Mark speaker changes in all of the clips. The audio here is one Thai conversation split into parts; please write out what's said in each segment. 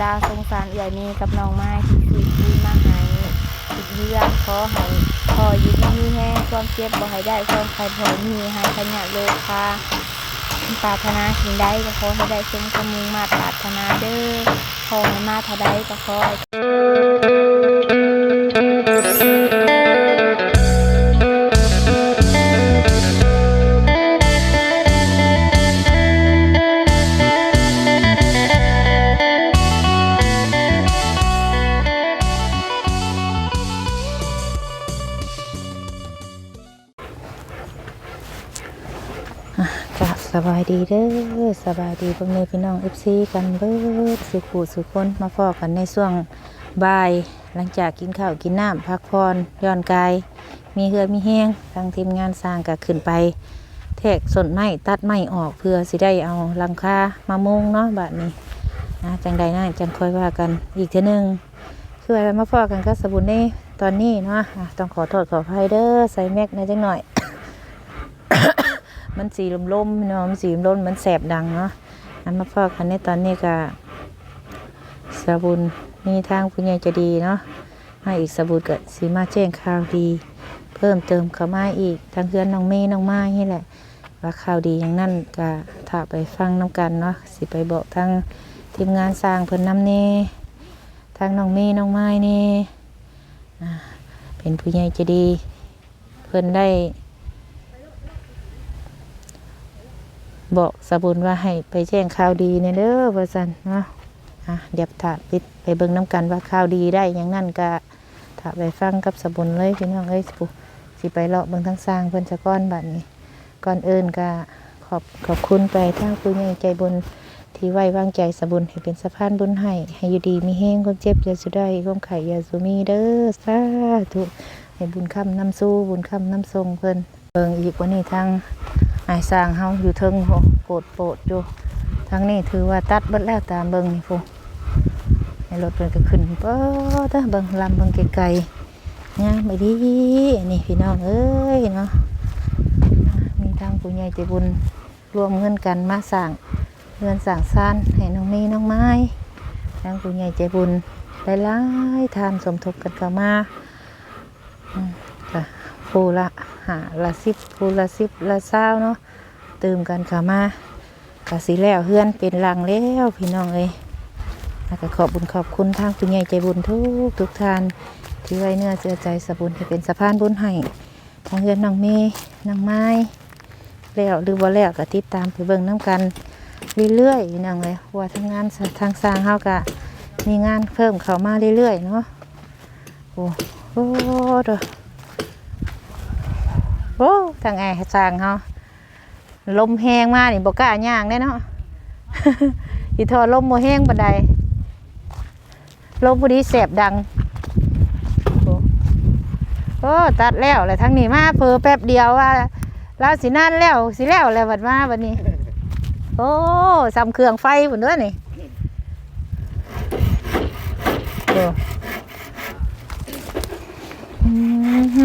Speaker 1: ตาสงสารเอื่อยนี้กับน้องไม้ที่คุยคุยมาให้อีกเรื่องขอให้พออยู่ดีมีแห้งความเจ็บบ่ให้ได้ความใครพอมีหายขยะโลคาปรารถนาสิ่งใดก็ขอให้ได้สมความมุ่งมาปรารถนาเด้อขอให้มาเท่าใดก็ขอายดีเด้อสบายดีพ่อแม่พี่น้องเอฟซีกันเบิดสุขุสุคนมาฟอกกันในช่วงบ่าย หลังจากกินข้าวกินน้ำพักผ่อนย่อนกาย มีเหือมีแห้งทางทีมงานสร้างก็ขึ้นไป แทกสนไม้ตัดไม้ออกเพื่อสิได้เอาหลังคามามุงเนาะบาดนี้นะจังใดนะจังค่อยว่ากันอีกเทีนึงคือว่ามาฟอกกันก็สบุนนี่ตอนนี้เนาะต้องขอโทษขออภัยเด้อใส่แม็กในอยจังหน่อย มันสีลมลมๆเนาะมันสีลมลมมันแสบดังเนาะอันมาฟอกกันในตอนนี้ก็สบุนมีทางผู้ใหญ่จะดีเนาะให้อีกสบุนก็สีมาแจ้งข่าวดี เพิ่มเติมเข้ามาอีกทางเพื่อนน้องเมย์น้องไม้นี่แหละ ว่าข่าวดีอย่างนั้นก็ถ้าไปฟังน้ำกันเนาะสิไปบอกทางทีมงานสร้างเพิ่นน้ำเน่ทางน้องเมย์น้องไม้นี่เป็นผู้ใหญ่จะดี เพิ่นได้ บอกสบุนว่าให้ไปแจ้งข่าวดีในเด้อว่าสันเนาะอะเดี๋ยวถ้าไปไปเบิ่งน้ำกันว่าข่าวดีได้อย่างนั้นก็ถ้าไปฟังกับสบุนเลยพี่น้องเอ้ยสิสิไปเลาะเบิ่งทั้งสร้างเพิ่นสะก้อนแบัดนี้ ก่อนอื่นก็ขอบขอบคุณไปทางผู้ใหญ่ใจบุญที่ไว้วางใจสบุญให้เป็นสะพานบุญให้ให้อยู่ดีมีแห้งความเจ็บอย่าสุดได้ความไข่อย่าสุมีเด้อสาธุให้บุญคำนำสู้บุญคำนำทรงเพิ่นเบิ่งอีกวันนี้ทาง อายสร้างเฮาอยู่เทิงโหโปดโปดอยู่ทางนี้ถือว่าตัดเบิดแล้วตามเบิ่งนี่พูให้รถเพิ่นก็ขึ้นเป้อตะเบิ่งลำเบิ่งไกลๆงามไปดีนี่พี่น้องเอ้ยเนาะมีทางผู้ใหญ่ใจบุญรวมเงินกันมาสร้างเรือนสร้างซ่านให้น้องมีน้องไม้ทางผู้ใหญ่ใจบุญหลายๆทานสมทบกันเข้ามา ผู้ละหาละสิบผู้ละสิบละเศร้าเนาะเตื่มกันเข้ามากะสิแล้วเฮือนเป็นหลังแล้วพี่น้องเอ้ยแล้วก็ขอบบุญขอบคุณทางผู้ใหญ่ใจบุญทุกทุกท่านที่ไว้เนื้อเชื่อใจสะบุญให้เป็นสะพานบุญให้ทางเฮือนน้องเมย์น้องไม้แล้วหรือว่าแล้วก็ติดตามไปเบิ่งน้ำกันเรื่อยๆพี่น้องเลยว่าทำงานทางสร้างเฮากะมีงานเพิ่มเข้ามาเรื่อยๆเนาะโอ้โหเด้อ โอ้ทางไงสร้างเฮาลมแห้งมากนี่บกล้าย่างได้เนาะอีทอลมโมแห้งบันไดลมพอดีแสบดังโอ้ตัดแล้วแหละทั้งนี้มาเพอแป๊บเดียวว่าเราสินั่นแล้วสิแล้วแล้วบัดมาบัดนี้ โอ้ซำเครื่องไฟหมดด้อนี่โอ้อืมฮึ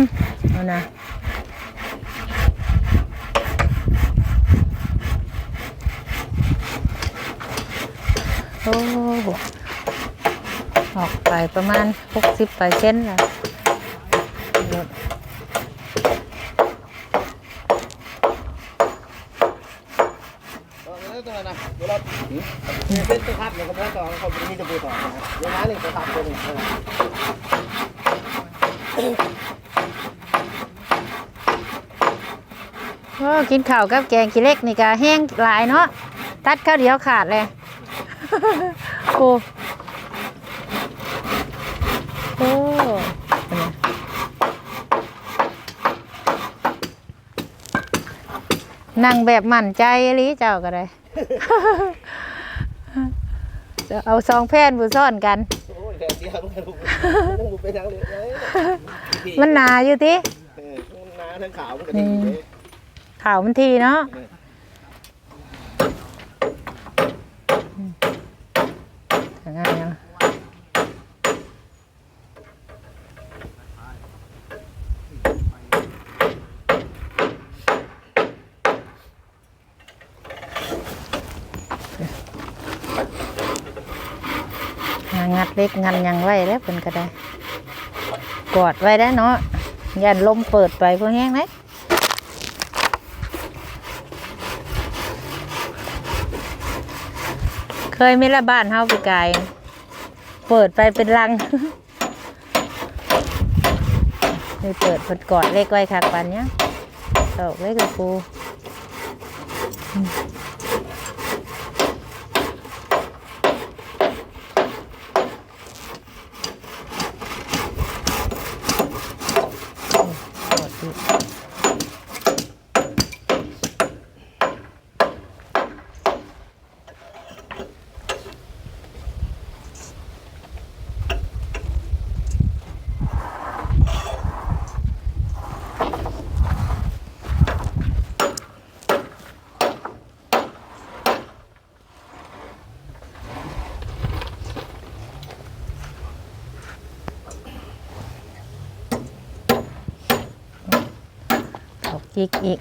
Speaker 1: เอานะ โอ้ออกไปประมาณหกสิบเปอร์เซ็นต์แล้วรถ
Speaker 2: ตัวนั้นนะเดี๋ยวเป็นตัวพัดเนี่ยก็ไม่ต่อเขามีตัวต่อเดี๋ยวนั้นหนึ่งตัวพัดตัวหนึ่ง
Speaker 1: โอ้กินข้าวกับแกงขี้เล็กนี่ก็แห้งหลายเนาะ ตัดข้าวเดียวขาดเลย โอ้โอ้นั่งแบบมั่นใจอีหลีเจ้าก็ได้ จะเอาซองแพนผู้ซ่อนกัน
Speaker 2: โอ้ยแค่เดียวมันลูกมันบุเป็นยังเลย
Speaker 1: มันหนาอยู่ที่
Speaker 2: เออมันน้าทั้งขาวมันก็ดีเลย
Speaker 1: ข่าวมันทีเนาะทางไงเนาะ หางัด เล็กงันยังไว้แล้วเพิ่นก็ได้ กอดไว้ได้เนาะยันลมเปิดไปพวกแห้งไหมเคยไมีละบ้านเฮาไปไกลเปิดไปเป็นรังนี่เปิดเพิ่นกอดเล็กไว้คักปันเนี้ยตอกเล็กกับกู อกจิกอีก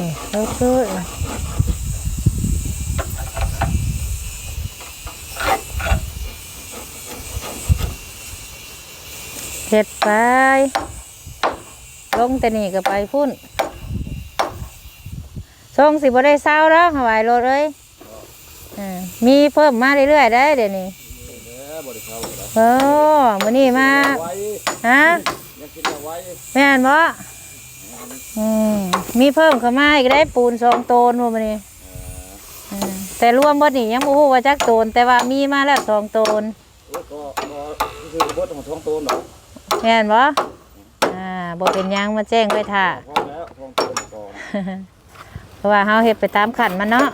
Speaker 1: นี่แล้วก็เห็ดไป ลงแต่นี่ก็ไปพุ่นช่องสิบ่ได้เศร้าแล้วหวายรถเลยอ่ามีเพิ่มมาเรื่อยๆได้เดี๋ยวนี้โอ้มื้อนี้มาฮะ
Speaker 2: ยังกินเอาไว้
Speaker 1: แม่นบ่อื มมีเพิ่มเข้ามาอีกได้ปูนสองโตนว่ามื้อนี้อืมแต่รวมเบิดนี่ยังบ่ฮู้ว่าจักโตน แต่ว่ามีมาแล้วสองโตน
Speaker 2: โอ้ยก็ก็คือกระบดของท้องโตนเหรอ
Speaker 1: แม่นบ่อ่าบ่เป็นหยังมาแจ้งไว้ท่า
Speaker 2: พอแล้วท้องโตนก่อน
Speaker 1: เพราะว่าเฮาเฮ็ดไปตามขันมันเนาะ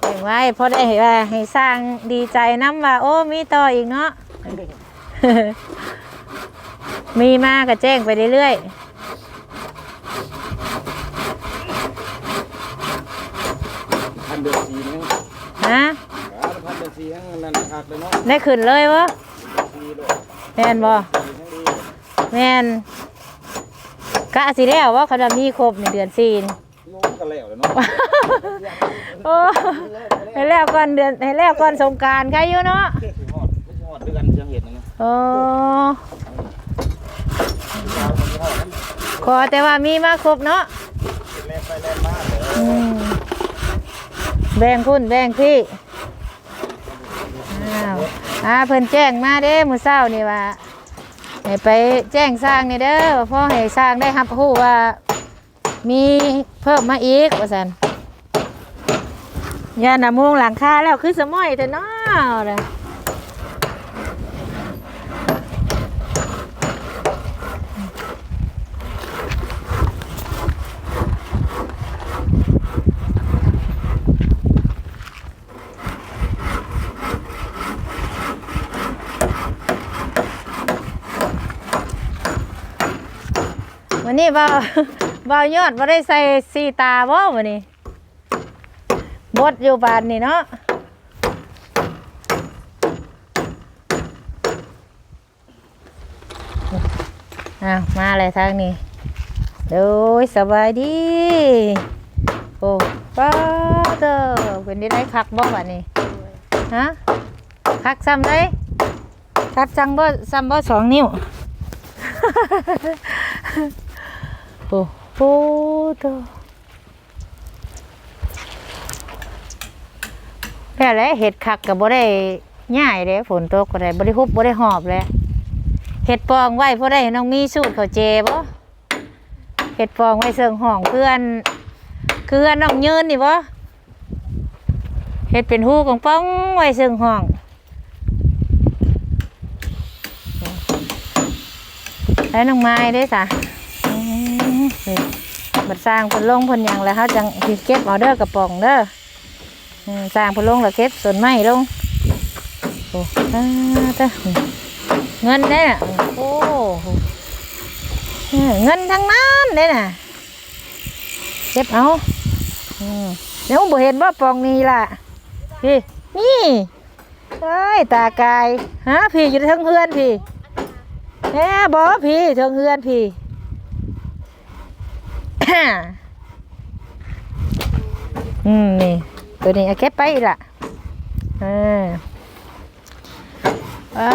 Speaker 1: แจ้งไว้เพราะได้ว่าให้สร้างดีใจนํว่า โอ้มีต่ออีกเนาะ มีมาก็แจ้งไปเรื่อย
Speaker 2: พันเดือนสีนึง
Speaker 1: ๆฮะ
Speaker 2: พันเดือนสีทั้งนั้นหักเลยเนาะ
Speaker 1: ได้ขึ้นเลยวะ
Speaker 2: สีเลย
Speaker 1: แม่นบ่
Speaker 2: สีทั้งดี
Speaker 1: แม่นกะสิแล้วว่าเขาจะมีครบในเดือนสี่นี่
Speaker 2: โน้มกันแล้วเลยเนาะ
Speaker 1: โอ้ให้แล้วก่อนเดือนให้แล้วก่อนสงกรารใครอยู่เนาะ
Speaker 2: ไม่หอดไม่หอดเดือนยังเห็นนะ
Speaker 1: โอ้ ขอแต่ว่ามีมาครบเนาะ
Speaker 2: แล่นไปแล่นมา
Speaker 1: อืมแบ่งพุ่นแบ่งพี่อ้าวอ่าเพิ่นแจ้งมาเด้มื้อเช้านี่ว่าให้ไปแจ้งสร้างนี่เด้อว่าพ่อให้สร้างได้รับรู้ว่า มีเพิ่มมาอีกว่าซั่นยานามุงหลังคาแล้วคือสมอยแต่น้อนะวั นี้บ่าวบ่าวยอดบ่ได้ใส่สีตาบ่วันนี้บดอยู่บานนี่เนาะอ้าวมาเลยทางนี้โดยสบายดี โอ้ป้าเด้อเป็นได้ได้คักบ่บัดนี้ฮะคักซ้ำได้คักจังบ่ซ้ำบ่สองนิ้ว โอ้โหเด้อแม่แล้วเห็ดคักกับบ่ได้ง่ายเด้ฝนตกก็ได้บ่ได้ฮุบบ่ได้หอบแล้วเห็ดปองไว้พอได้น้องมีสูตรเขาเจบ่เห็ดปองไว้เสิงห้องเพื่อนเพื่อนน้องยืนนี่บ่เห็ดเป็นหูของป้องไว้เสิงห้องแล้วน้องไม้ได้สะอืม นี่บัดสร้างเพนลงเพนหยังแล้วเขาจังสิเก็บออเดอร์กระป๋องเด้ออืมสร้างเพนลงแล้วเก็บส่วนไม้ลงโอ้อ่าเด้อเงินได้น่ะโอ้โหเออเงินทั้งนั้นได้น่ะเก็บเอาอืมเดี๋ยวบ่เห็นว่าปองนี้ล่ะพี่นี่เอ้ยตากายฮะพี่อยู่เทั้งเฮือนพี่แหมบ่พี่เทั้งเฮือนพี่ อืมนี่ ตัวนี้เอาเก็บไปอีกละเอออ่า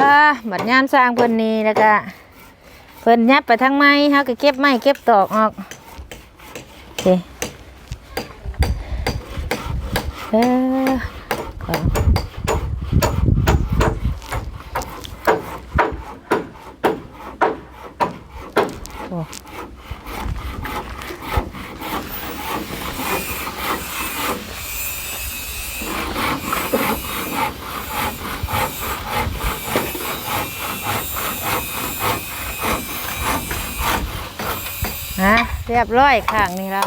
Speaker 1: บัดยามสร้างเพิ่นนี่แล้วก็เพิ่นยับไปทางไม้เฮาก็เก็บไม้เก็บตอกออกโอเคเออฮะเรียบร้อยข้างนี้ละ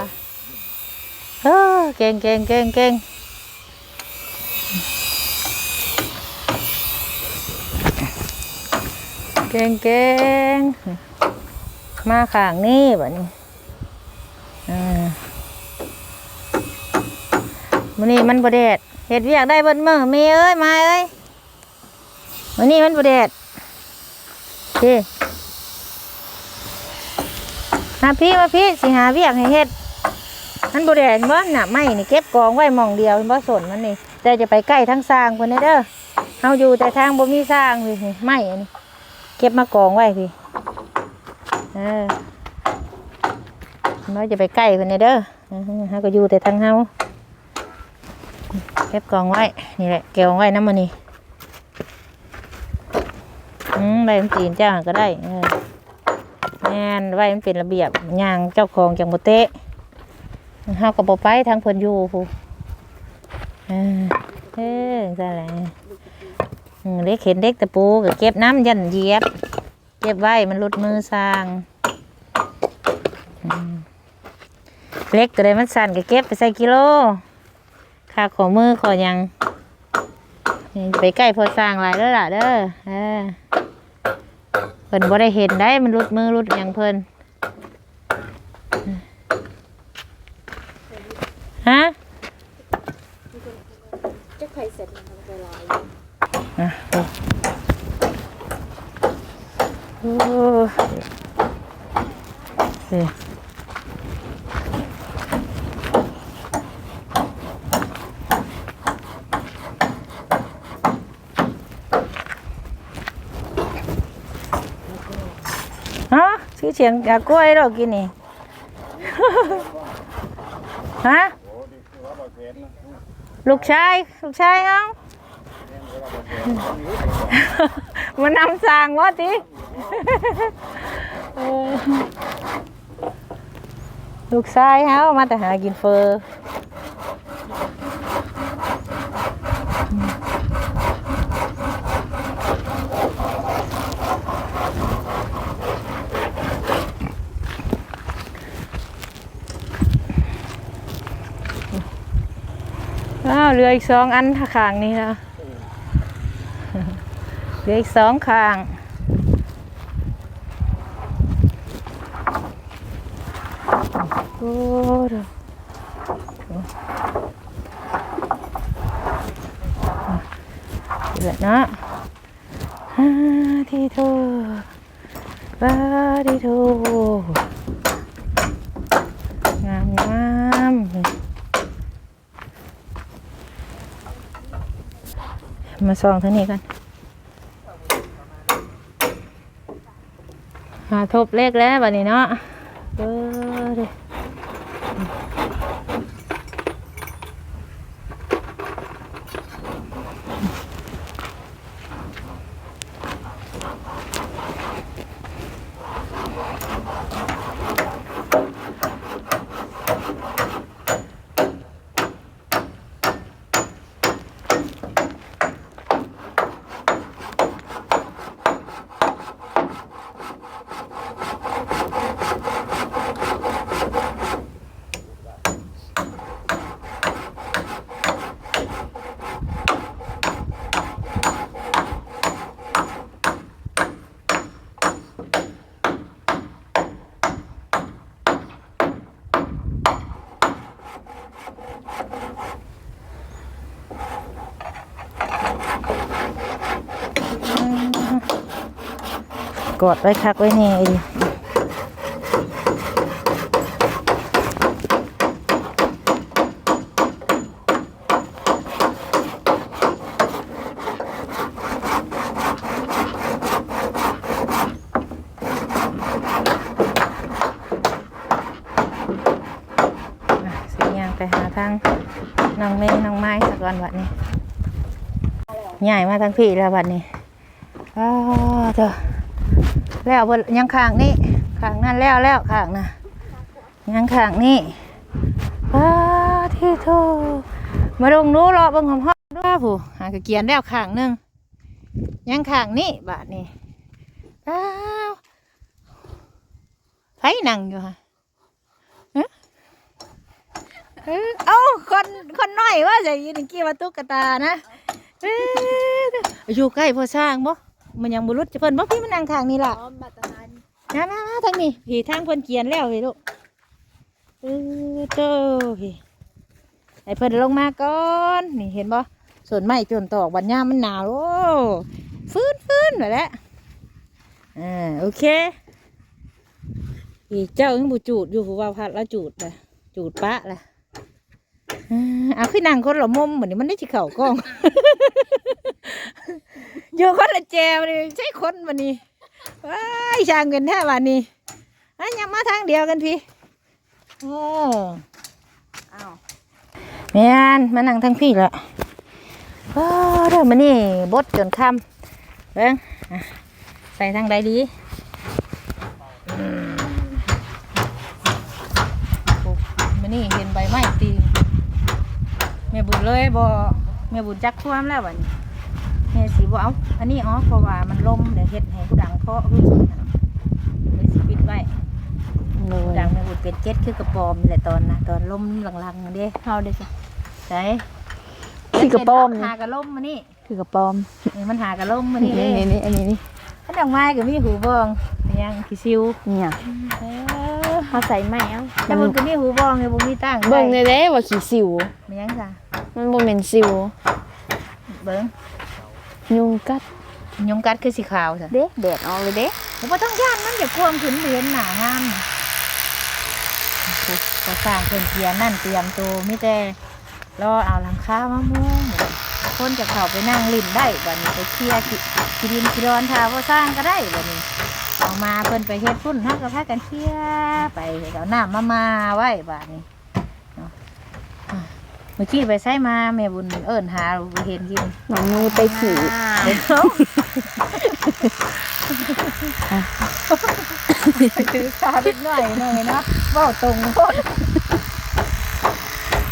Speaker 1: เออเก่งเก่งเก่งเก่งเก่งเก่งมาข้างนี้แบบนี้อ่มื้อนี้มันบ่แดดเฮ็ดเวียกได้เบิดมือแม่เอ้ยมาเอ้ยมื้อนี้มันบ่แดดพี่ มาพี่มาพี่สิหาเวียกให้เฮ็ดมันบ่ได้เห็นบ่น่ะไม้นี่เก็บกองไว้มองเดียวเห็นบ่สนมันนี่แต่จะไปใกล้ทั้งสร้างเพิ่นเด้อเฮาอยู่แต่ทางบ่มีสร้างพี่ไม้อันนี้เก็บมากองไว้พี่เออเราจะไปใกล้เพิ่นเด้อเฮาก็อยู่แต่ทางเฮาเก็บกองไว้นี่แหละเก็บไว้น้ำมันนี่อืมใบมันตีนเจ้าก็ได้เออ แม่นไว้มันเป็นระเบียบย่างเจ้าของจังบ่เตะเฮาก็บ่ไปทางเพิ่นอยู่พู้เออเออซั่แหละเด็กเห็นเด็กตะปูก็เก็บน้ำยันเยียบ เก็บไว้มันหลุดมือสร้างเล็กตัวใดมันสั่นก็เก็บไปใส่กิโลค่าขอมือขอยัง ไปใกล้พอสร้างหลายเด้อล่ะเด้อเออ พิ่นบ่ได้เห็นได้มันรุดมือรุดหยังเพิ่นฮะ
Speaker 3: จะใครเสร็จมันทำไปลอย
Speaker 1: อะโอ้โอ้เฮ้ยฮะชื่อ เสียงอยากกล้วยเรากินนี่ ฮะ ลูกชาย ลูกชายเอามันนำสางวะติลูกชายเฮามาแต่หากินเฟอร์ อ้าวเหลืออีกสองอันข้างนี้นะเหลืออีกสองข้างโอ้ดูเดือดนะที่โทบาที่โทงามงาม มาซองทางนี้กันหาทบเลขแล้วบัดนี้เนาะเออเด้ กดไว้คักไว้แน่ดิ อะสิย่างไปหาทางน้องเมย์น้องไม้สักวันวัดนี้ ใหญ่มาทางพี่แล้ววัดนี้อ้าวเถอะแล้วบนยังข้างนี่ข้างนั่นแล้วแล้วข้างนะยังข้างนี่อ้าที่โทมาลงนู้รอบังหอมหอมด้วยผู้หากเกียนแล้วข้างหนึงยังข้างนี่บาทนี่อ้าวไผนั่งอยู่ฮะเอ้ยเอ้าคนคนน้อยว่าจะยินกี้ว่าตุ๊กตานะ อ้ยอยู่ใกล้พ่อสร้างบ่มันยังบุรุษจะเพิ่นบ่พี่มันนั่งข้างนี่ล่ะ
Speaker 3: พร้อมบัตรทาน
Speaker 1: นะนะนะทางนี้พี่ทางเพิ่นเกียนแล้วพี่ลูกเออเจ้าพี่ให้เพิ่นลงมาก่อนนี่เห็นบ่ส่วนไม้จนตอกบัดยามมันหนาวโอ้ฟื้นฟื้นไปแล้วอ่าโอเคพี่เจ้ายังบ่จูดอยู่ผู้ว่าพัดแล้วจูดเลยจูดปะละอ่า เอาขึ้นนั่งคนละมุมเหมือนนี้มันได้ที่เข่ากล้องอยู่คนละแจวเลยใช่คนวันนี้ว้ายช่างเงินแท้วันนี้อันยังมาทางเดียวกันพี่โอ้
Speaker 3: อ้าว
Speaker 1: แม่นมานั่งทางพี่ละว้าเด้อมานี่บดจนค่ำเบิ้งอะใส่ทางใดดีอืมโอ้มานี่เห็นใบไม้ตี แม่บุญ เลยบ่แม่บุญจักความแล้วบัดนี้แม่สิบ่เอาอันนี้อ๋อเพราะว่ามันลมเดี๋ยวเฮ็ดให้ผู้ดังเพาะคือสินะเลยสิปิดไว้ผู้ดังแม่บุญเป็นเจ็ดคือกระปอมนี่แหละตอนนะตอนลมหลังๆเด้
Speaker 3: เฮาเด้จ้ะ
Speaker 1: ใช่
Speaker 3: คือกระปอมนี่
Speaker 1: หากระลมมานี่
Speaker 3: คือกระปอม
Speaker 1: นี่มันหากระลมมานี่
Speaker 3: นี่
Speaker 1: เด้
Speaker 3: นี่นี่อันนี้นี่
Speaker 1: อันดอกไม้ก็มีหูบองมียังขี้ซิว
Speaker 3: เนี่ย
Speaker 1: เออ
Speaker 3: เฮาใส่ไหมเอ้า
Speaker 1: แต่บุญก็มีหูบองไงบุญมีตั้ง
Speaker 3: เบิ่งได้เด้ว่าขี้สิว
Speaker 1: มียังจ้ะ
Speaker 3: มันบ่แม่นสิว
Speaker 1: เบิ่ง
Speaker 3: ยุงกัด
Speaker 1: ยงกัดคือสีขาวจ้ะ
Speaker 3: เด้แดดออกเลยเด้
Speaker 1: ผมว่าต้องย่านมันจะกวงขึ้นเรียนหนางามน่ะก็สร้างเพิ่นเทียนนั่นเตรียมตัวมิแต่รอเอาหลังคามะม่วงคนจะเข้าไปนั่งลิ้นได้บัดนี้ไปเคลียร์ที่ที่ดินที่ดอนทาว่าสร้างก็ได้บัดนี้เอามาเพิ่นไปเฮ็ดพุ่นฮักก็พากันเคลียร์ไปเอาน้ำมามาไว้บัดนี้เนาะอะ เมื่อกี้ไปใช้มาแม่บุญเอิ้นหาบ่เห็นกิน
Speaker 3: หนองนูไปขี่
Speaker 1: เดี๋ยวถือขาเล็กหน่อยหน่อยนะเว่าตรงโคตร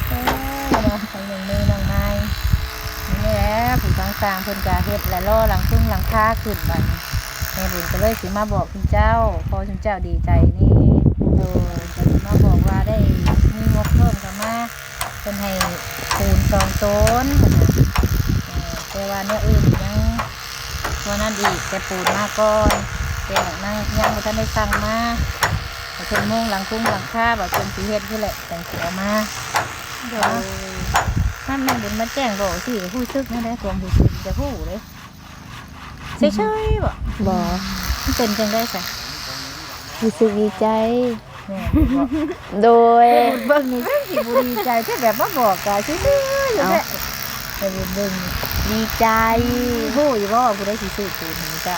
Speaker 1: เออเนาะทางหนึ่งมือน้องนายนี่แหละผู้ต่างๆเพิ่นกาเฮ็ดและล่อหลังพึ่งหลังคาขึ้นบัดนี้แม่บุญก็เลยสิมาบอกคุณเจ้าพอคุณเจ้าดีใจนี่โดยจะสิมาบอกว่าได้มีงบเพิ่มกันมาเพิ่นให้ปูนสองต้นแต่ว่าเนี่ยอื่นยังวันนั้นอีกแต่ปูนมาก่อนแต่นั่งยังบ่ทันได้สั่งมาแต่เป็นโมงหลังคุ้งหลังคาแบบเป็นสีเฮ็ดคือแหละแต่งเสียมาเดี๋ยวนั่นแม่บุญมาแจ้งบอกสิผู้ซึกนั่นได้ความผู้ซึกจะผู้เลยเฉยๆบ่
Speaker 3: บ่
Speaker 1: มันเป็นจังได้สะ
Speaker 3: รู้สึกดีใจ โดย
Speaker 1: แม่บุญเบิ่งนี่จังสิบ่ดีใจแค่แบบมาบอกกะซื่อๆอยู่แท้แม่บุญเบิ่งนี่
Speaker 3: ดีใจ
Speaker 1: ฮู้อยู่บ่ผู้ได้สิซื้อปูนให้เจ้า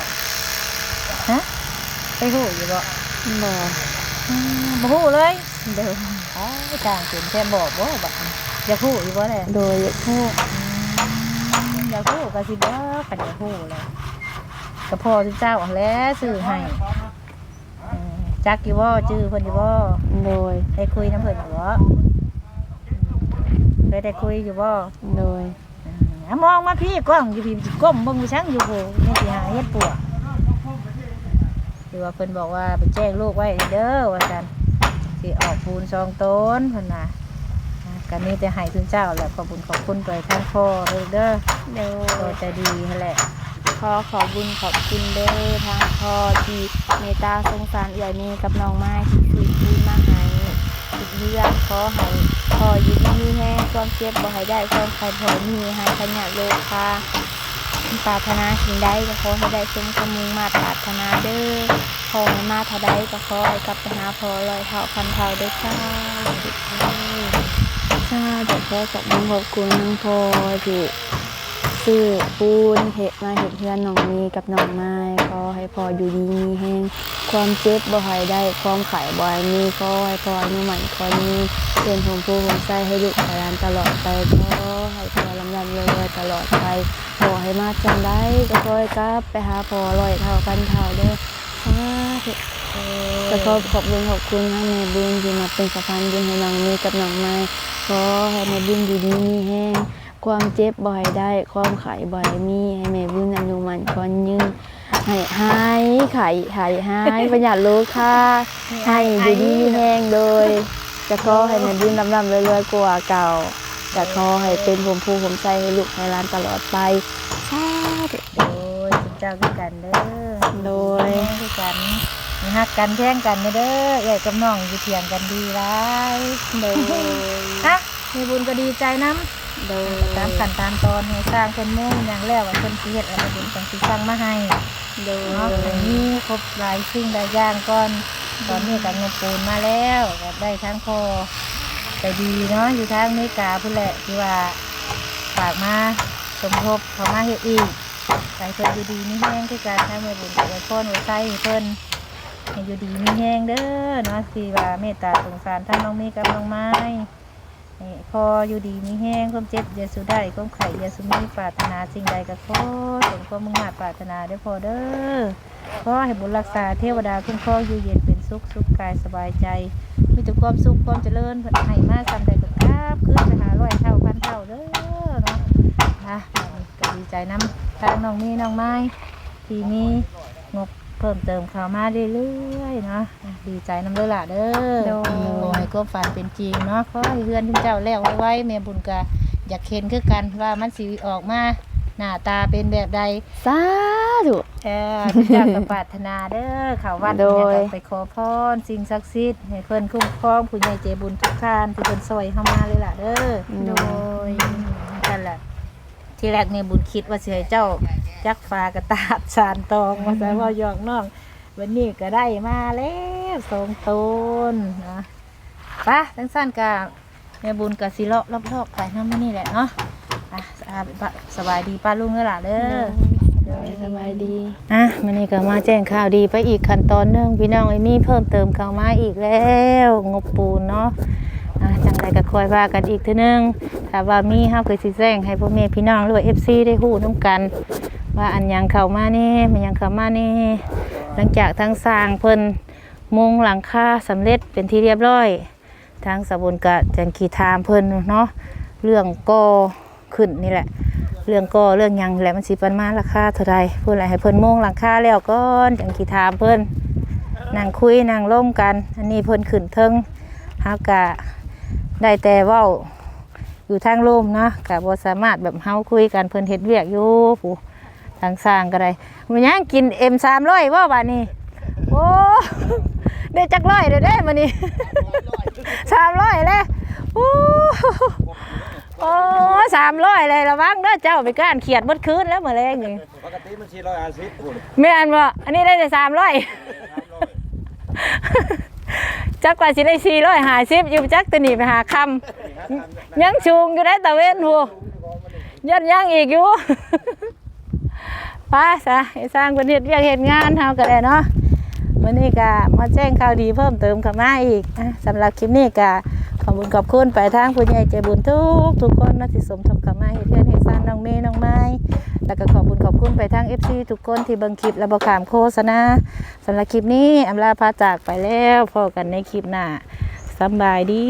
Speaker 1: ฮะไปฮู้อยู่บ่
Speaker 3: บ่
Speaker 1: อืมบ่ฮู้เลยเด้ออ๋อจ้างเป็นแค่บอกบ่บัดนี้อยากฮู้อยู่บ่แหละ
Speaker 3: โดยฮู้
Speaker 1: อืมอยากฮู้ก็สิเด้อคันอยากฮู้เลยก็กับพ่อเจ้าหั่นแหล้วซื้อให้เออ จักอยู่บ่จื้อเพิ่นอยู่บ่
Speaker 3: โดย
Speaker 1: ได้คุยน้ำเพิ่นอยู่บ่เคยได้คุยอยู่บ่
Speaker 3: โดย
Speaker 1: อะมองมาพี่กล้องอยู่พี่สิก้มเบิ่งไปช่างอยู่โหนี่สิหาเฮ็ดปวกคือว่าเพิ่นบอกว่าไปแจ้งลูกไว้เด้อว่าซั่นสิออกปูนซองต้นเพิ่นน่ะอะก็มีแต่ให้ทุนเจ้าแหละขอบคุญขอบคุณไปทางพ่อเด้อเด้อ
Speaker 3: โด
Speaker 1: โต
Speaker 3: ย
Speaker 1: ใจดีนั่นแหละ
Speaker 3: ข อขอบุญขอบคุณเด้อทางพ่อที่เมตตาสงสารเอื่อยนี้กับน้องไม้ที่ซื้อที่มาให้ทุกเรื่องขอให้พ่ออยืนมีแห้งความเจ็บบ่ให้ได้ความใครพอมีให้ขยันโลค่ะปรารถนาสิ่งใดก็ขอให้ได้สมความมุ่งมาปรารถนาเด้อขอให้มาเท่าใดก็ขอให้กลับไปหาพ่อลอยเท่าพันเท่าเด้อจ้าจ้าแต่ขอขอบคุณขอบคุณทั้งพ่อที่ ซื้อปูนเห็ดมาเห็ดเพื่อนน้องมีกับหนองไม้ขอให้พออยู่ดีมีแห้งความเจ็บบ่ให้ได้ความไข่บ่ให้มีขอให้พออนุมันขอนี้เป็นผมผู้ผมใจให้ลูกหลานตลอดไปขอให้พอลำลำเรื่อยตลอดไปขอให้มาจังได้ก็คอยกลับไปหาพอลอยเท่ากันเท่าเด้อสาธุก็ขอขอบคุณขอบคุณทั้งแม่บุญที่มาเป็นสะพานบุญให้น้องมีกับน้องไม้ขอให้แม่บุญอยู่ดีมีแห้ง ความเจ็บบ่อยได้ ความไข่บ่อยมีให้แม่บุญอนุมันคอนยืนให้หายไข่หายหายประหยัดรู้ค่าให้อยู่ดีมีแห้งโดย จะขอให้แม่บุญลำลำเรื่อยๆกว่าเก่าจะขอให้เป็นผมภูผมใจให้ลูกให้หลานตลอดไปสาธุ
Speaker 1: โดยทุนเจ้าคือกันเด้อ
Speaker 3: โดย
Speaker 1: แม่คือกันมีฮักกันแท่งกันเด้อเด้อเอ้ยกับน้องอยู่เถียงกันดีหลาย
Speaker 3: โดย
Speaker 1: ฮะมีบุญก็ดีใจนำ
Speaker 3: โดย
Speaker 1: ตามขั้นตามตอนให้สร้างคนมุ่งอย่างแล้วว่าคนสิเฮ็ดอะไรบุญจังสิสร้างมาให้
Speaker 3: โดย
Speaker 1: เนาะอันนี้ครบหลายสิ่งหลายอย่างก่อนตอนนี้ก็เงินปูนมาแล้วก็ได้ทั้งพอใจดีเนาะอยู่ทางอเมริกาพุ่นแหละที่ว่าฝากมาสมทบเขามาเฮ็ดอีกใจเพิ่นอยู่ดีมีแห้งคือการทางแม่บุญกับไว้พ่นไว้ใส่ให้เพิ่นให้อยู่ดีมีแห้งเด้อเนาะที่ว่าเมตตาสงสารทั้งน้องมีกับน้องไม้ ให้พออยู่ดีมีแห้งความเจ็บอย่าสุได้ความไข่อย่าสุมีปรารถนาสิ่งใดก็ขอสมความมุ่งมั่นปรารถนาได้พอเด้อขอให้บุญรักษาเทวดาคุ้มครองอยู่เย็นเป็นสุขสุขกายสบายใจ มีแต่ความสุขความเจริญเพิ่นให้มาสำใดก็กราบขึ้นไปหาร้อยเท่าพันเท่าเด้อเนาะนะก็ดีใจน้ำทางน้องมีน้องไม้ที่มีงบ เพิ่มเติมเข้ามาเรื่อยๆเนาะดีใจน้ำเด้อล่ะเด้อ
Speaker 3: โด
Speaker 1: ขอยให้ความฝันเป็นจริงเนาะขอให้เพื่อนทุกเจ้าแล้วไว้ๆแม่บุญกะอยากเห็นคือกันว่ามันสิออกมาหน้าตาเป็นแบบใด
Speaker 3: สาธุ
Speaker 1: เออทุกเจ้าก็ปรารถนาเด้อเขาวัด
Speaker 3: โดย
Speaker 1: เนี่ยก็ไปขอพรสิ่งศักดิ์สิทธิ์ให้เพิ่นคุ้มครองผู้ใหญ่ใจบุญทุกท่านที่เพิ่นซอยเข้ามาเลยล่ะเด้อ
Speaker 3: โดย
Speaker 1: นั่นแหละที่แรกเนี่ยบุญคิดว่าสิให้เจ้า จักฟ้ากระตาดสารตองมาใส่ว่าหยอกน้อง วันนี้ก็ได้มาแล้วสองตนนะไปะทั้งสั้นกะแม่บุญกับสิเลาะรอบๆไปน้ำมันนี่แหละเนาะอะอะสบายดีป้าลุงเด้อล่ะเด้อ
Speaker 3: โดยสบายดี
Speaker 1: อะมันนี่ก็มาแจ้งข่าวดีไปอีกขั้นตอนหนึงพี่น้องไอ้มีเพิ่มเติมเข้ามาอีกแล้ว งบปูนเนาะอะจังไรก็คอยว่ากันอีกเทีนึงถ้าว่ามีเฮาก็สิแจ้งให้พ่อแม่พี่น้องหรือว่า FC ได้ฮู้นํกัน ว่าอันยังเข้ามานี่มันยังเข้ามานี่ หลังจากทั้งสร้างเพิ่นมุงหลังคาสำเร็จเป็นที่เรียบร้อย ทางสบุนกะจังขีถามเพิ่นเนาะเรื่องก่อขึ้นนี่แหละ เรื่องก่อเรื่องยังแหละมันสิประมาราคาเท่าไรเพื่ออะไรให้เพิ่นโมงหลังคาแล้วก่อนจังขีถามเพิ่นนั่งคุยนั่งร่มกัน อันนี้เพิ่นขึ้นเทิงเฮากะได้แต่เว้าอยู่ทางร่มนะกะบ่สามารถแบบเฮาคุยกันเพิ่นเฮ็ดเวียกอยู่ผู้ ทางสร้างก็ได้มันยังกิน M300 บ่บัดนี้โอ้ได้จักร้อยเด้อเด้มื้อนี้300เลยโอ้โอ้สามร้อยเลยระวังเด้อเจ้าไปก้านเขียดเบดคืนแล้วเมื่อแรงนี่
Speaker 2: ปกติมันสี่ร้อยห้าสิบคุณ
Speaker 1: ไม่อันว่าอันนี้ได้แต่สามร้อยจักกว่าสิได้สี่ร้อยหาสิบอยู่จักตัวนี้ไปหาคำยังชูงอยู่ได้ตะเวนหัวยันยังอีกอยู่ ไปซะให้สร้างเป็นเหตุเวียกเหตุงานเฮาก็ได้เนาะวันนี้ก็มาแจ้งข่าวดีเพิ่มเติมเข้ามาอีกสำหรับคลิปนี้ก็ขอบคุญขอบคุณไปทางผู้ใหญ่ใจบุญทุกทุกคนนะที่สมทบเข้ามาเฮ็ดเพื่อนเฮ็ดสร้างน้องเมย์น้องไม้แล้วก็ขอบคุญขอบคุณไปทาง FC ทุกคนที่บิ่งคลิปและบ่ขามโฆษณาสำหรับคลิปนี้อำลาพาจากไปแล้วพอกันในคลิปหน้าสบายดี